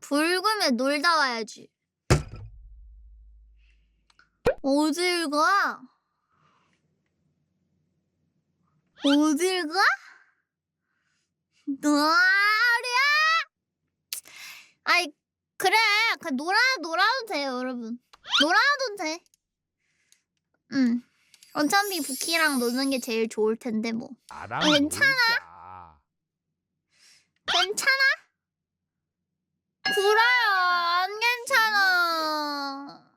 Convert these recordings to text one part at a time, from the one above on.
불금에 놀다 와야지. 어딜 가? 어딜 가? 나랴? 아이 그래, 그 놀아 놀아도 돼요, 여러분. 놀아도 돼. 응. 어차피 부키랑 노는 게 제일 좋을 텐데 뭐. 괜찮아. 놀자. 괜찮아? 그래요, 안 괜찮아.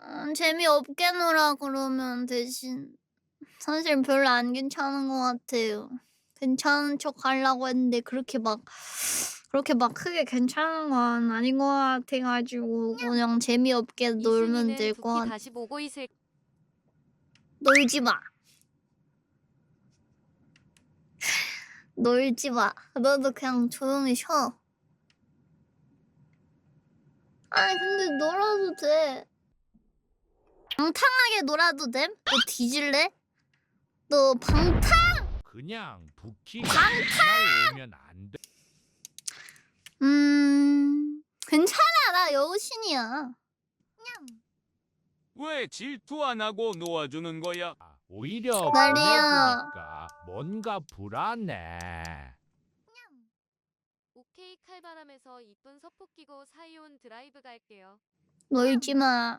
음, 재미없게 놀아 그러면 대신 사실 별로 안 괜찮은 것 같아요. 괜찮은 척 하려고 했는데 그렇게 막 그렇게 막 크게 괜찮은 건 아닌 것 같아가지고 그냥 재미없게 놀면 될 것 같아. 다시 보고 있을 놀지 마. 놀지 마. 너도 그냥 조용히 쉬어. 아니 근데 놀아도 돼. 방탕하게 놀아도 됨? 너 뒤질래? 너 방탕? 그냥 오면 안 돼. 음 괜찮아 나 여우신이야. 왜 질투 안 하고 놓아주는 거야? 오히려 말이야. 보내주니까 뭔가 불안해. 오케이 칼바람에서 이쁜 서포 끼고 사이온 드라이브 갈게요. 놀지 마.